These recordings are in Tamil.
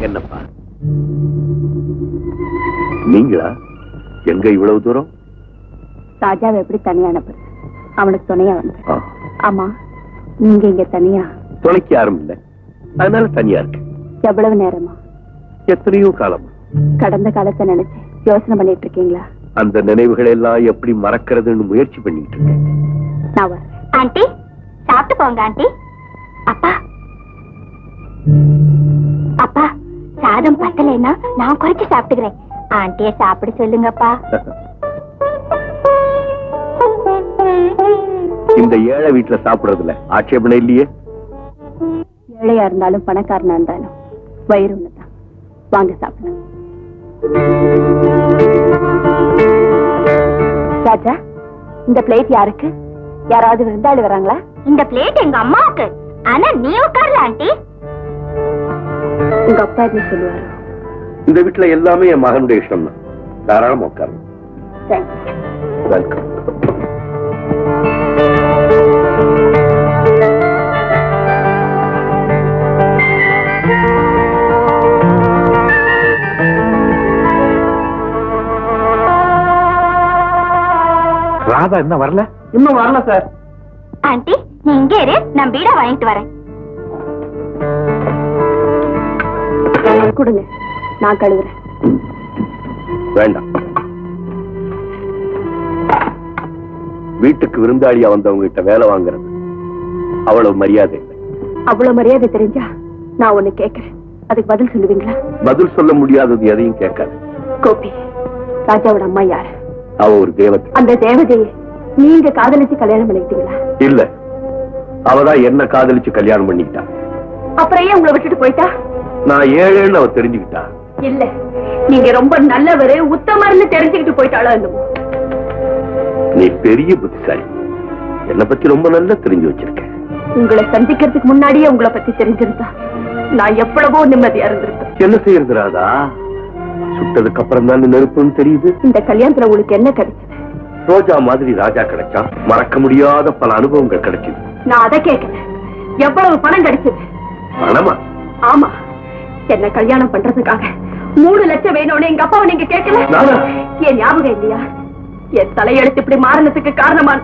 என்னப்பா? நீங்களா? எங்க இவ்வளவு தூரம்? ராஜாவை எப்படி தனியா அனுப்புறது அவனுக்கு துணையா வந்து. ஆமா நீங்க இங்க தனியா? துணைக்கு யாரும் இல்ல. அதனால தனியா இருக்கு. எவ்வளவு நேரமா? எத்தனையோ காலம். கடந்த காலத்தை நினைச்சு யோசனை பண்ணிட்டு இருக்கீங்களா? அந்த நினைவுகளை எல்லாம் எப்படி மறக்கிறதுன்னு முயற்சி பண்ணிட்டு இருக்கேன். நான் ஆண்டி சாப்பிட்டு போங்க ஆண்டி. அப்பா. சாதம் பத்தலைன்னா நான் குறைச்சு சாப்பிட்டுக்கிறேன். ஆண்டிய சாப்பிட சொல்லுங்கப்பா. இந்த ஏழை வீட்டுல சாப்பிடுறதுல ஆட்சேபனை இல்லையே? ஏழையா இருந்தாலும் பணக்காரனா இருந்தாலும் வயிறு ஒண்ணுதான். வாங்க சாப்பிடலாம். ராஜா இந்த பிளேட் யாருக்கு? யாராவது விருந்தாளி வராங்களா? இந்த பிளேட் எங்க அம்மாவுக்கு. ஆனா நீ உட்காரல ஆண்டி. உங்க அப்பா என்ன சொல்லுவாரு? இந்த வீட்டுல எல்லாமே என் மகனுடைய இஷ்டம் தான் தாராளமா உட்காரணும் தேங்க்ஸ் வெல்கம் ராதா என்ன வரல? இன்னும் வரல சார். ஆண்டி நீ இங்கே இரு. நான் பீடா வாங்கிட்டு வரேன். கொடுங்க. நான் கழுவுறேன். வேண்டாம். வீட்டுக்கு விருந்தாளியா வந்தவங்க கிட்ட வேலை வாங்குறது அவ்வளவு மரியாதை அவ்வளவு மரியாதை தெரிஞ்சா நான் ஒண்ணு கேக்குறேன் அதுக்கு பதில் சொல்லுவீங்களா? பதில் சொல்ல முடியாதது எதையும் கேட்காது. கோபி ராஜாவோட அம்மா யாரு? அவ ஒரு தேவதை. அந்த தேவதையை நீங்க காதலிச்சு கல்யாணம் பண்ணிக்கிட்டீங்களா இல்ல. அவதான் என்ன காதலிச்சு கல்யாணம் பண்ணிக்கிட்டா. அப்புறம் ஏன் உங்களை விட்டுட்டு போயிட்டா? நான் ஏழேன்னு அவ தெரிஞ்சுக்கிட்டா? இல்ல. நீங்க ரொம்ப நல்லவரு உத்தமர்னு தெரிஞ்சுக்கிட்டு போயிட்டாளோ என்னமோ. நீ பெரிய புத்திசாலி. என்னை பத்தி ரொம்ப நல்லா தெரிஞ்சு வச்சிருக்க. உங்களை சந்திக்கிறதுக்கு முன்னாடியே உங்களை பத்தி தெரிஞ்சிருந்தா நான் எவ்வளவோ நிம்மதியா இருந்திருப்பேன். என்ன செய்யறது ராதா? சுட்டதுக்கு அப்புறம் தான் நெருப்புன்னு தெரியுது. இந்த கல்யாணத்துல உங்களுக்கு என்ன கிடைச்சது? ரோஜா மாதிரி ராஜா கிடைச்சா மறக்க முடியாத பல அனுபவங்கள் கிடைச்சது நான் அதை கேட்கல எவ்வளவு பணம் கிடைச்சது? பணமா? ஆமா. என்ன கல்யாணம் பண்றதுக்காக மூணு லட்சம் வேணும்னு எங்க அப்பாவை நீங்க கேட்கல? என் ஞாபகம் இல்லையா? என் தலையெழுத்து இப்படி மாறினதுக்கு காரணமான?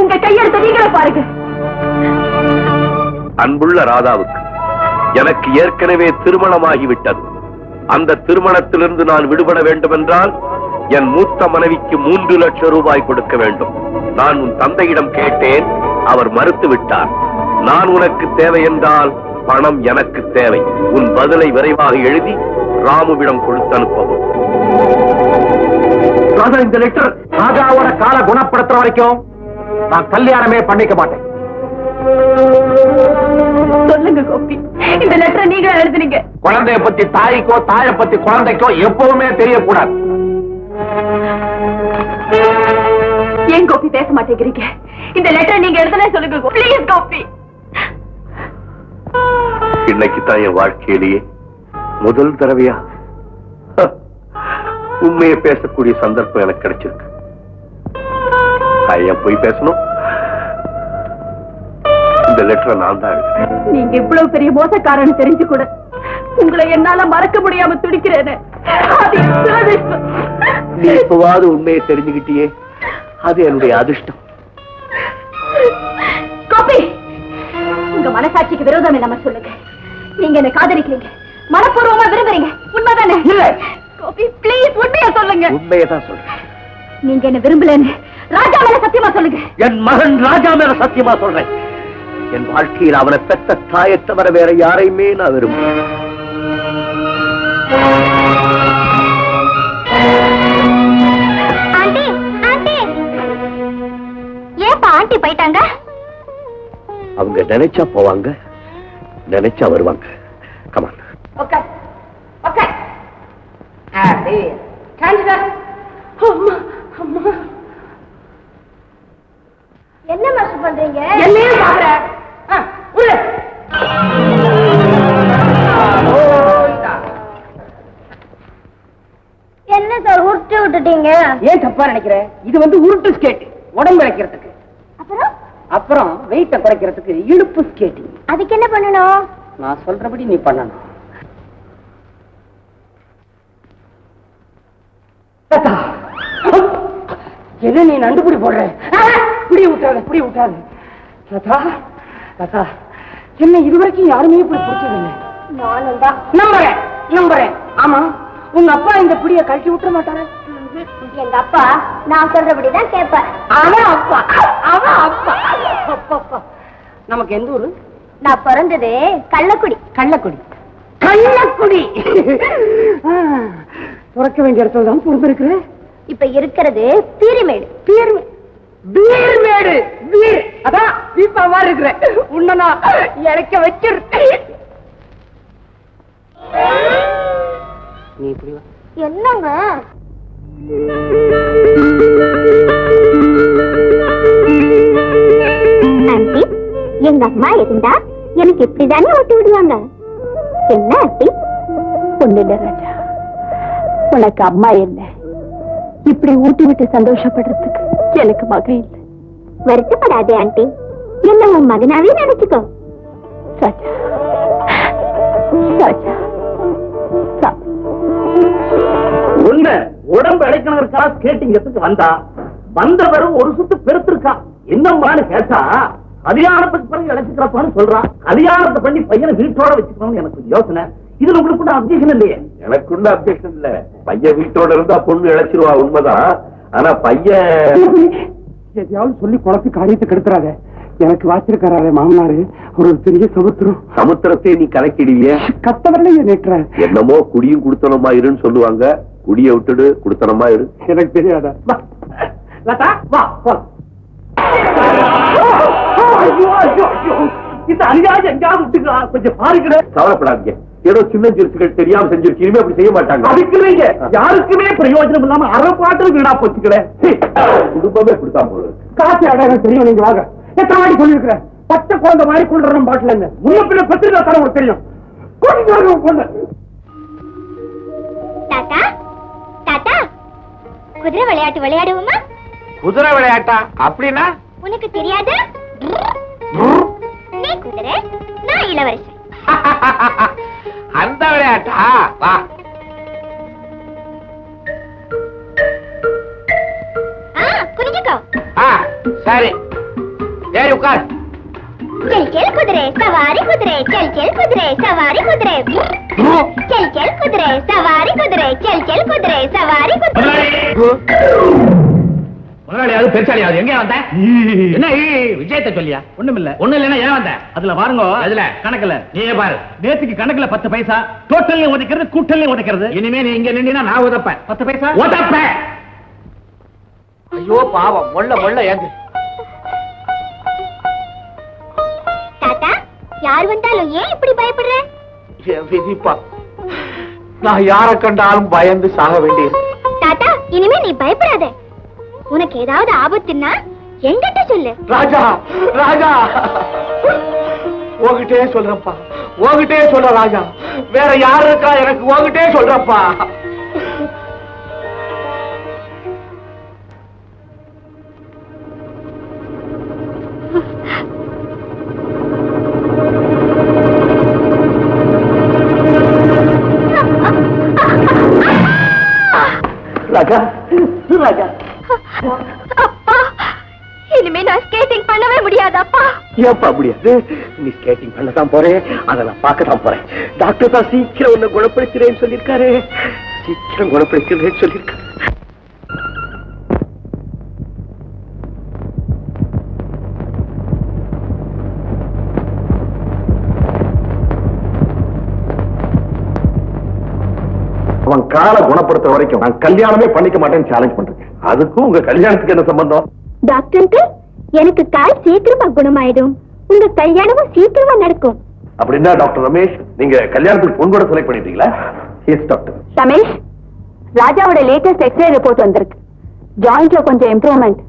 உங்க கையெழுத்த நீங்களே பாருங்க. அன்புள்ள ராதாவுக்கு எனக்கு ஏற்கனவே திருமணமாகிவிட்டது. அந்த திருமணத்திலிருந்து நான் விடுபட வேண்டுமென்றால் என் மூத்த மனைவிக்கு மூன்று லட்சம் ரூபாய் கொடுக்க வேண்டும். நான் உன் தந்தையிடம் கேட்டேன் அவர் மறுத்து விட்டார் நான் உனக்கு தேவை என்றால் பணம் எனக்கு தேவை. உன் பதிலை விரைவாக எழுதி ராமுவிடம் கொடுத்து அனுப்பவும். ராஜா இந்த லெட்டர் ராஜாவோட கால குணப்படுத்துற வரைக்கும் நான் கல்யாணமே பண்ணிக்க மாட்டேன். சொல்லுங்க கோபி. இந்த லெட்டரை நீங்களே எழுதுனீங்க. குழந்தைய பத்தி தாய்க்கோ தாயை பத்தி குழந்தைக்கோ எப்பவுமே தெரியக்கூடாது. ஏன் கோபி பேச மாட்டேங்கிறீங்க? இந்த லெட்டர் நீங்க எழுதுனே சொல்லுங்க ப்ளீஸ் கோபி. இன்னைக்கு தான் என் வாழ்க்கையிலேயே முதல் தடவையா? உண்மையை பேசக்கூடிய சந்தர்ப்பம் எனக்கு கிடைச்சிருக்கு. ஏன் போய் பேசணும்? இந்த லெட்டரை நான் தான் நீங்க இவ்வளவு பெரிய மோசக்காரன்னு தெரிஞ்சு கூட உங்களை என்னால மறக்க முடியாம துரதிர்ஷ்டம். நீ இப்பவாவது உண்மையை தெரிஞ்சுக்கிட்டியே? அது என்னுடைய அதிர்ஷ்டம். உங்க மனசாட்சிக்கு விரோதம் இல்லாம சொல்லுங்க. நீங்க என்ன காதலிக்கிறீங்க. மனப்பூர்வமா விரும்புறீங்க. உண்மைதானே? இல்ல. கோபி ப்ளீஸ் உண்மையா சொல்லுங்க. உண்மையை தான் சொல்றேன். நீங்க என்ன விரும்பலன்னு ராஜா மேல சத்தியமா சொல்லுங்க. என் மகன் ராஜா மேல சத்தியமா சொல்றேன். என் வாழ்க்கையில் அவனை பெற்ற தாயை தவிர வேற யாரையுமே நான் விரும்புறேன் ஆண்டி ஆண்டி. ஏப்பா ஆண்டி போயிட்டாங்க? அவங்க நினைச்சா போவாங்க நினைச்சா வருவாங்க. கமான் ஓகே ஓகே அம்மா அம்மா. என்ன மாஸ்டர் பண்றீங்க? என்னையும் பாக்குற உள்ள என்ன சார் உருட்டு விட்டுட்டீங்க? ஏன் தப்பா நினைக்கிற? இது வந்து உருட்டு ஸ்கேட் உடம்பு இழைக்கிறதுக்கு. அப்புறம்? அப்புறம் வெயிட்ட குறைக்கிறதுக்கு இழுப்பு ஸ்கேட்டிங் அதுக்கு என்ன பண்ணணும்? நான் சொல்றபடி நீ பண்ணணும். என்ன நீ நண்டுபுடி போடுற? புடி விட்டாது புடி விட்டாது லதா லதா. என்ன இதுவரைக்கும் யாருமே இப்படி பிடிச்சதில்லை. நானும் தான் நம்புறேன் நம்புறேன். ஆமா உங்க அப்பா இந்த புடியை கழட்டி விட்டுற மாட்டாரா? எங்க அப்பா நான் சொல்றபடிதான் கேட்பார் அவன் அப்பா அவன் அப்பா. நமக்கு எந்த ஊரு? நான் பிறந்தது கள்ளக்குடி. கள்ளக்குடி. கள்ளக்குடி. ஆ, பிறக்க வேண்டிய இடத்துல தான் பிறந்திருக்கிறேன் இப்ப இருக்கிறது பீரிமேடு. பீர் பீர் மேடு பீர் அதான் தீபா மாதிரி இருக்கிறேன் உன்னை நான் இறக்க வச்சிருக்கேன். நீ இப்படி வா. என்னங்க? எங்க அம்மா இருந்தா எனக்கு இப்படிதானே ஓட்டி விடுவாங்க? என்ன ஆண்டி? ஒண்ணு இல்ல ராஜா. உனக்கு அம்மா இல்ல இப்படி ஊட்டி விட்டு சந்தோஷப்படுறதுக்கு எனக்கு மகன் இல்ல. வருத்தப்படாதே ஆண்டி. என்ன உன் மகனாவே நினைச்சுக்கோ. ராஜா. ராஜா. சா- உண்மை. உடம்பு இழைக்கணுங்கிறக்கா ஸ்கேட்டிங்கத்துக்கு வந்தா வந்தவரும் ஒரு சுத்து பெருத்திருக்கான் என்னம்மான்னு கேட்டா கல்யாணத்துக்கு பிறகு இழைச்சுக்கிறப்பான்னு சொல்றான் கல்யாணத்தை பண்ணி பையனை வீட்டோட வச்சுக்கணும்னு எனக்கு யோசனை. இதுல உங்களுக்கு கூட அப்ஜெக்ஷன் இல்லையே. எனக்குள்ள அப்ஜெக்ஷன் இல்ல. பையன் வீட்டோட இருந்தா பொண்ணு இழைச்சிருவா உண்மைதான். ஆனா பையன் எதையாவது சொல்லி குழப்பி காரியத்தை கெடுத்துறாத. எனக்கு வாச்சிருக்காரு மாமனாரு. ஒரு பெரிய சமுத்திரம். சமுத்திரத்தை நீ கலக்கிடுவிய. கத்தவரல நேற்ற என்னமோ குடியும் குடுத்தனமா இருன்னு சொல்லுவாங்க. குடிய விட்டுடு குடுத்தனமா இரு. எனக்கு தெரியாதா? வா. லதா வா போலாம். இந்த விட்டுக்கா கொஞ்சம் பாருங்கடே கவலைப்படாதீங்க. ஏதோ சின்ன சிறுசுகள் தெரியாம இனிமே அப்படி செய்ய மாட்டாங்க. அதுக்கு இல்லைங்க யாருக்குமே பிரயோஜனம் இல்லாம அரை பாட்டில் வீணா போச்சுக்கடே குடும்பமே கொடுத்தா போல. காசு அடையாளம் தெரியும் நீங்க வாங்க. எத்தனை வாட்டி சொல்லிருக்கிறேன் பச்சை குழந்தை மாதிரி கொண்டுறோம் பாட்டில இருந்து முன்ன பின்ன பத்திரிக்கை தர உங்களுக்கு தெரியும் பொண்ணு. தாத்தா? குதிரை விளையாட்டு விளையாடுவோமா? குதிரை விளையாட்டா? அப்படின்னா? உனக்கு தெரியாது? நீ குதிரை நான் இளவரசன் அந்த விளையாட்டா? வா. ஆ சரி. ஏறி உட்கார். செல் செல் குதிரை சவாரி குதிரை செல் செல் குதிரை சவாரி குதிரை செல் செல் குதிரை சவாரி குதிரை செல் செல் குதிரை சவாரி குதிரை முதலாளியாவது பெருசாலியாவது எங்க வந்த? என்ன விஜயத்தை சொல்லியா? ஒண்ணும் இல்ல ஒண்ணும் இல்லன்னா ஏன் வந்த? அதுல பாருங்க. அதுல. கணக்குல. நீயே பாரு. நேத்துக்கு கணக்குல பத்து பைசா டோட்டல்லையும் உதைக்கிறது கூட்டல்லையும் உதைக்கிறது இனிமே நீ இங்க நின்னா நான் உதப்பேன். பத்து பைசா? உதப்பேன். ஐயோ பாவம். மொள்ள மொள்ள ஏந்து. யார் வந்தாலும் ஏன் இப்படி பயப்படுற? என் விதிப்பா. நான் யார கண்டாலும் பயந்து சாக வேண்டியது. தாத்தா இனிமே நீ பயப்படாத. உனக்கு ஏதாவது ஆபத்துன்னா என்கிட்ட சொல்லு. ராஜா ராஜா. உங்ககிட்டே சொல்றப்பா உங்ககிட்டே சொல்ற ராஜா. வேற யாரு இருக்கா எனக்கு உங்ககிட்டே சொல்றப்பா ராஜா ராஜா. அப்பா இனிமே நான் ஸ்கேட்டிங் பண்ணவே முடியாதப்பா. ஏப்பா முடியாது நீ ஸ்கேட்டிங் பண்ண தான் போறேன் அதை நான் பார்க்க தான் போறேன். டாக்டர் தான் சீக்கிரம் உன்னை குணப்படுத்துறேன்னு சொல்லியிருக்காரு. சீக்கிரம் குணப்படுத்துறேன்னு சொல்லியிருக்காரு. அவன் காலை குணப்படுத்த வரைக்கும் நான் கல்யாணமே பண்ணிக்க மாட்டேன்னு சேலஞ்ச் பண்றேன். அதுக்கும் உங்க கல்யாணத்துக்கு என்ன சம்பந்தம்? டாக்டர் அங்கிள் எனக்கு கால் சீக்கிரமா குணமாயிடும். உங்க கல்யாணமும் சீக்கிரமா நடக்கும். அப்படின்னா டாக்டர் ரமேஷ் நீங்க கல்யாணத்துக்கு பொன் கூட செலக்ட் பண்ணிட்டீங்களா? எஸ் டாக்டர் ரமேஷ் ராஜாவோட லேட்டஸ்ட் எக்ஸ்ரே ரிப்போர்ட் வந்திருக்கு. ஜாயிண்ட்ல கொஞ்சம் இம்ப்ரூவ்மெண்ட்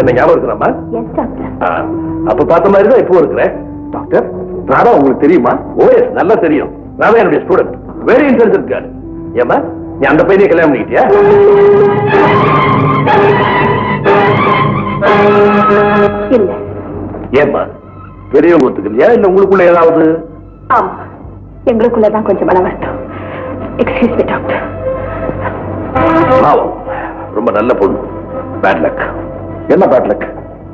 என்ன ஞாபகம் இருக்குதாம்மா? எஸ் டாக்டர் அப்ப பார்த்த மாதிரி தான் இப்போ இருக்கிறேன். டாக்டர் ராதா உங்களுக்கு தெரியுமா? ஓஎஸ் நல்லா தெரியும். என்னுடைய ஸ்டூடெண்ட் வெரி இன்டெலிஜென்ட் கேர்ள் ஏமா நீ அந்த பையனை கல்யாணம் பண்ணிக்கிட்டியா? இல்ல. ஏமா பெரியவங்க ஒத்துக்கலையா? இல்ல உங்களுக்குள்ள ஏதாவது? ஆமா. எங்களுக்குள்ளதான் கொஞ்சம் மன வருத்தம் எக்ஸ்கியூஸ் மீ டாக்டர் பாவம். ரொம்ப நல்ல பொண்ணு. பேட் லக் என்ன பேட் லக்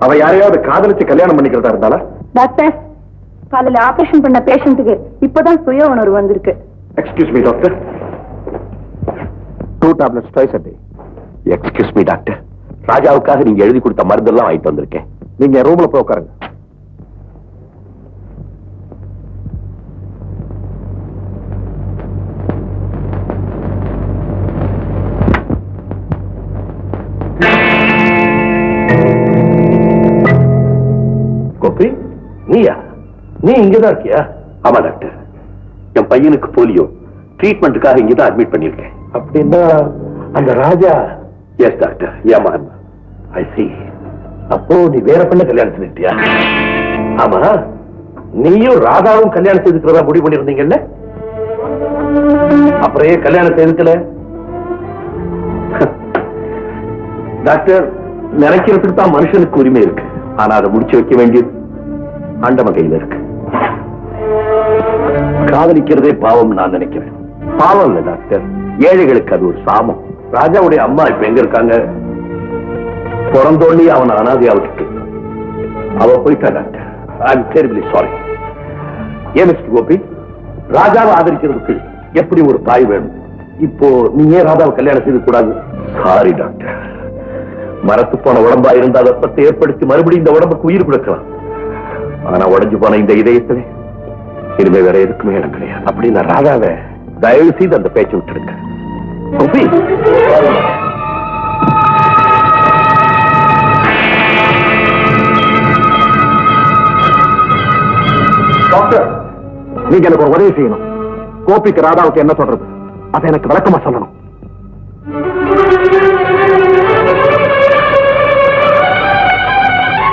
அவ யாரையாவது காதலிச்சு கல்யாணம் பண்ணிக்கிறதா இருந்தாளா? டாக்டர் காலையில ஆபரேஷன் பண்ண பேஷண்ட்டுக்கு இப்பதான் சுய உணர்வு வந்திருக்கு. Excuse me doctor two tablets twice a day excuse me doctor ராஜாவுக்காக நீங்க எழுதி கொடுத்த மருந்தெல்லாம் வாங்கிட்டு வந்திருக்கேன். நீங்க ரூம்ல போய் உட்காருங்க. இங்கதான் இருக்கியா? ஆமா டாக்டர். என் பையனுக்கு போலியோ. ட்ரீட்மெண்ட்டுக்காக இங்கதான் அட்மிட் பண்ணிருக்கேன் அப்படின்னா அந்த ராஜா? Yes doctor. ஏமா ஐ சி அப்போ நீ வேற பெண்ண கல்யாணம் செஞ்சுட்டியா ஆமா. நீயும் ராதாவும் கல்யாணம் செய்துக்கிறதா முடிவு பண்ணிருந்தீங்கல்ல அப்புறம் ஏன் கல்யாணம் செய்துக்கல டாக்டர் நினைக்கிறதுக்கு தான் மனுஷனுக்கு உரிமை இருக்கு. ஆனா அதை முடிச்சு வைக்க வேண்டியது ஆண்டவன் கையில இருக்கு. காதலிக்கிறதே பாவம் நான் நினைக்கிறேன். பாவம் இல்லை டாக்டர். ஏழைகளுக்கு அது ஒரு சாமம் ராஜாவுடைய அம்மா இப்ப எங்க இருக்காங்க? பிறந்தோண்டி அவன் அனாதையா விட்டுட்டு. அவ போயிட்டா டாக்டர். சாரி ஏ மிஸ்டர் கோபி? ராஜாவை ஆதரிக்கிறதுக்கு எப்படி ஒரு தாய் வேணும்? இப்போ நீ ஏன் ராஜாவை கல்யாணம் செய்து கூடாது சாரி டாக்டர். மரத்து போன உடம்பா இருந்தா வெப்பத்தை ஏற்படுத்தி மறுபடியும் இந்த உடம்புக்கு உயிர் கொடுக்கலாம். ஆனா உடைஞ்சு போன இந்த இதயத்திலே இனிமே வேற எதுக்குமே இடம் கிடையாது. அப்படி நான் ராதாவை தயவு செய்து அந்த பேச்சை விட்டுடுங்க. கோபி! டாக்டர் நீங்க எனக்கு ஒரு உதவி செய்யணும். கோபிக்கு ராதாவுக்கு என்ன சொல்றது? அதை எனக்கு விளக்கமா சொல்லணும்.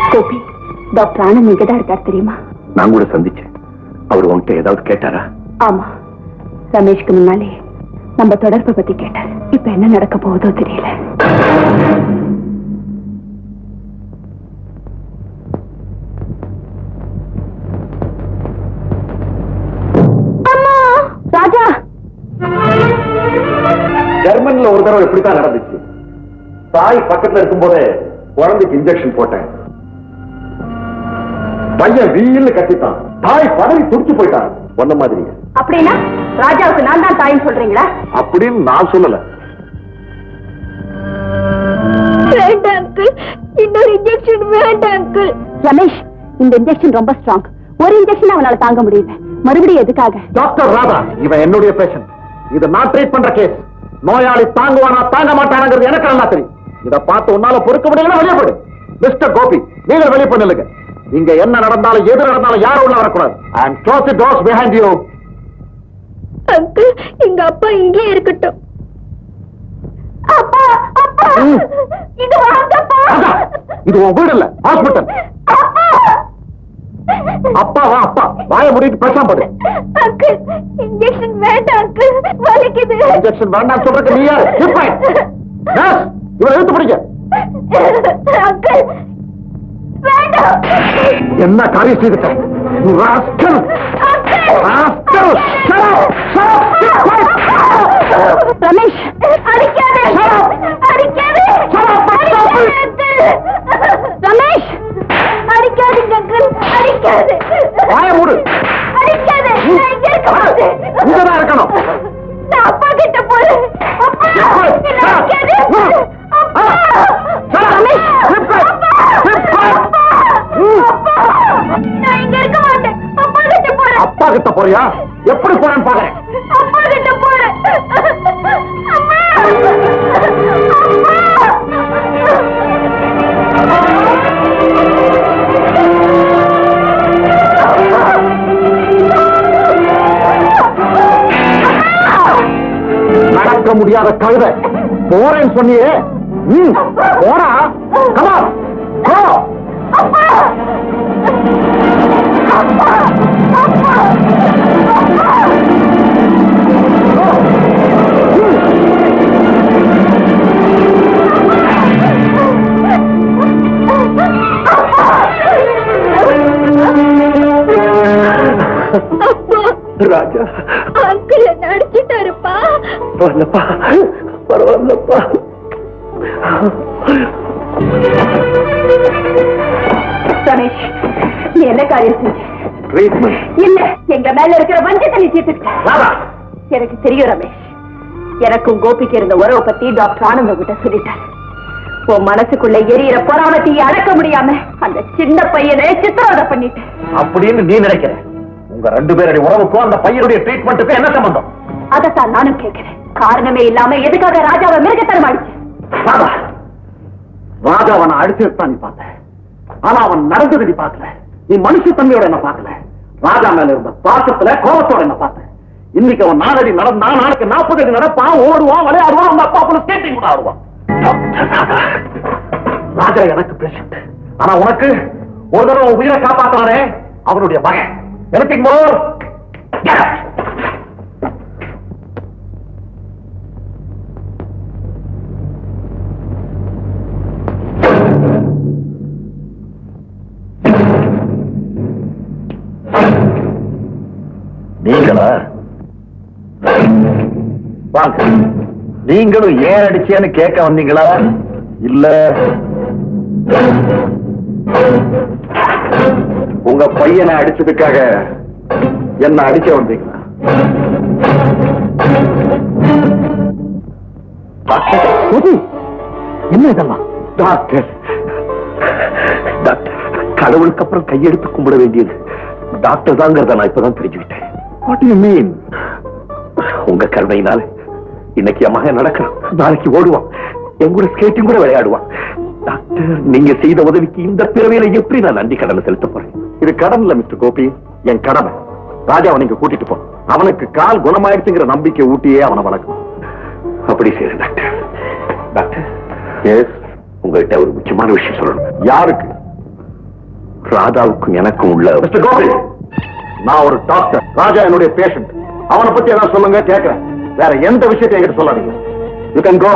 கோபி டாக்டர் ஆனந்த் இங்கதான் இருக்கார் தெரியுமா? நான் கூட சந்திச்சேன். அவர் உன்கிட்ட ஏதாவது கேட்டாரா? ஆமா. ரமேஷ்க்கு முன்னாலே நம்ம தொடர்பை பத்தி கேட்டார். இப்ப என்ன நடக்க போகுதோ தெரியல. ராஜா! ஜெர்மன்ல ஒரு தடவை இப்படித்தான் நடந்துச்சு. தாய் பக்கத்துல இருக்கும்போதே குழந்தைக்கு இன்ஜெக்ஷன் போட்டேன். பையன் வீல்னு கத்திட்டான். தாய் பதவி துடிச்சு போயிட்டான். ஒன்ன மாதிரி அப்படின்னா ராஜாவுக்கு நான் தான் தாயின்னு சொல்றீங்களா? அப்படின்னு நான் சொல்லல. வேண்டாம் அங்கிள் இன்னொரு இன்ஜெக்ஷன் வேண்டாம் அங்கிள் ரமேஷ் இந்த இன்ஜெக்ஷன் ரொம்ப ஸ்ட்ராங் ஒரு இன்ஜெக்ஷன் அவனால தாங்க முடியல. மறுபடியும் எதுக்காக? டாக்டர் ராதா இவன் என்னுடைய பேஷண்ட் இத நான் ட்ரீட் பண்ற கேஸ் நோயாளி தாங்குவானா தாங்க மாட்டானாங்கிறது எனக்கு நல்லா தெரியும். இத பார்த்து உன்னால பொறுக்க முடியல வெளியே போடு மிஸ்டர் கோபி நீங்க வெளியே பண்ணுங்க இங்க என்ன நடந்தாலும் எது நடந்தாலும் யாரும் உள்ள வரக்கூடாது. And close the doors behind you uncle எங்க அப்பா இங்கே இருக்கட்டும். அப்பா அப்பா. இது வாங்கப்பா! இது உன் வீடு இல்ல ஹாஸ்பிட்டல் அப்பாவா அப்பா. வாய முடிட்டு பேசாம போடு. அங்கிள் இன்ஜெக்ஷன் வேண்டாம் அங்கிள். வலிக்குது. இன்ஜெக்ஷன் வேண்டாம் சொல்றதுக்கு நீ யாரு? இவரை இழுத்து பிடிக்க அங்கிள் என்ன காரியம் up! Keep quiet! ரமேஷ் அடிக்காதே. அடிக்காதே. ரமேஷ் அடிக்காதீங்க அங்கிள். அடிக்காதே. வாய மூடு. அடிக்காதே. இங்க இருக்க மாட்டேன். இங்கதான் இருக்கணும். நான் அப்பா கிட்ட போறேன். அப்பா என்ன அடிக்காதே. அப்பா. ரமேஷ். கிட்ட போறியா? எப்படி போறேன்னு பாக்குறேன். அப்பா கிட்ட போறேன் நடக்க முடியாத கழுதை. போறேன்னு சொன்னியே. ம், போடா. கமா போ ராஜா அங்கிள் வரலப்பா பரவாயில்லப்பா ரமேஷ் நீ என்ன காரியம் செஞ்ச? இல்ல எங்க மேல இருக்கிற வஞ்சத்தை நீ தீர்த்துக்கிட்ட எனக்கு தெரியும் ரமேஷ். எனக்கும் கோபிக்கு இருந்த உறவை பத்தி டாக்டர் ஆனந்த கிட்ட சொல்லிட்டார். உன் மனசுக்குள்ள எரியற பொறாமத்தையை அடக்க முடியாம அந்த சின்ன பையனை சித்திரவதை பண்ணிட்டு. அப்படின்னு நீ நினைக்கிற. உங்க ரெண்டு பேருடைய உறவுக்கும் அந்த பையனுடைய ட்ரீட்மெண்ட்டுக்கும் என்ன சம்பந்தம்? அதைத்தான் நானும் கேட்கிறேன். காரணமே இல்லாம எதுக்காக ராஜாவை மிருகத்தனம் அடிச்சு ராதா ராஜா அடிச்சிருத்தான் நீ பார்த்த. ஆனா அவன் நடந்தது நீ பார்க்கல. நீ மனுஷத்தன்மையோட என்ன பார்க்கல. ராஜா மேல இருந்த பாசத்துல கோபத்தோட என்ன பார்த்த. இன்னைக்கு அவன் நாலடி நடந்தா நாளைக்கு நாற்பது அடி நடப்பான் ஓடுவான் விளையாடுவான் அவங்க அப்பா போல ஸ்கேட்டிங் கூட ஆடுவான் ராஜா எனக்கு பேஷண்ட் ஆனா உனக்கு ஒரு தடவை உயிரை காப்பாத்தானே அவனுடைய மகன். எனக்கு வாங்க நீங்களும் ஏன் அடிச்சேன்னு கேட்க வந்தீங்களா? இல்ல. உங்க பையனை அடிச்சதுக்காக என்ன அடிக்க வந்தீங்களா? என்ன இதெல்லாம்? டாக்டர். டாக்டர் கடவுளுக்கு அப்புறம் கையெடுத்து கும்பிட வேண்டியது டாக்டர் தாங்கிறத நான் இப்பதான் தெரிஞ்சுக்கிட்டேன். வாட் யூ மீன் உங்க கருணையினால இன்னைக்கு என் மகன் நடக்கிறான். நாளைக்கு ஓடுவான். என் கூட ஸ்கேட்டிங் கூட விளையாடுவான். டாக்டர் நீங்க செய்த உதவிக்கு இந்த பிறவையில எப்படி நான் நன்றி கடனை செலுத்த போறேன்? இது கடன் இல்ல மிஸ்டர் கோபி. என் கடமை. ராஜாவை நீங்க கூட்டிட்டு போ. அவனுக்கு கால் குணமாயிடுச்சுங்கிற நம்பிக்கை ஊட்டியே அவனை வளர்க்கணும். அப்படி செய்யறேன் டாக்டர் டாக்டர் எஸ் உங்ககிட்ட ஒரு முக்கியமான விஷயம் சொல்லணும். யாருக்கு? ராதாவுக்கும் எனக்கும் உள்ள கோபி! நான் ஒரு டாக்டர் ராஜா என்னுடைய பேஷண்ட் அவனை பத்தி ஏதாவது சொல்லுங்க கேட்கிறேன். வேற எந்த விஷயத்தையும் என்கிட்ட சொல்லாதீங்க. You can go